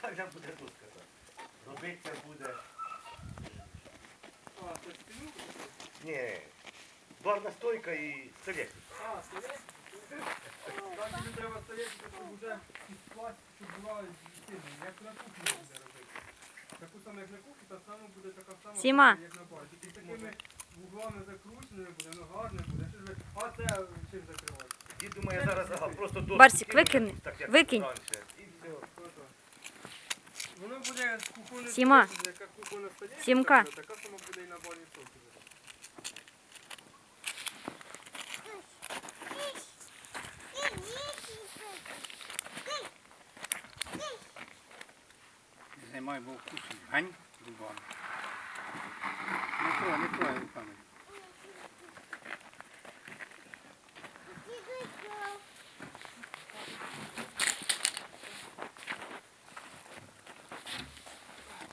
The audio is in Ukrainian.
спеціальна буде доска. так. Робиться буде. А, це стіну? Ні. Барна стойка і столик. А, стоять? Там тобі треба стояти, щоб вже із пластику, щоб була стіна, як на кухні буде робити. Таку саме, як на кухні, та саме буде така сама, Сіма. як на барі. Тільки такими вуглами закрученими буде, ну гарне буде. А це чим закривати? Дід думає зараз, ага, просто доску. Барсик, кинути, викини. так, як Викинь. раніше, буде кухонне Сіма. столішниця, Сімка. така, сама буде і на барі соку. Знімай, бо вкусить. Гань зубами. Не трой, не трой руками.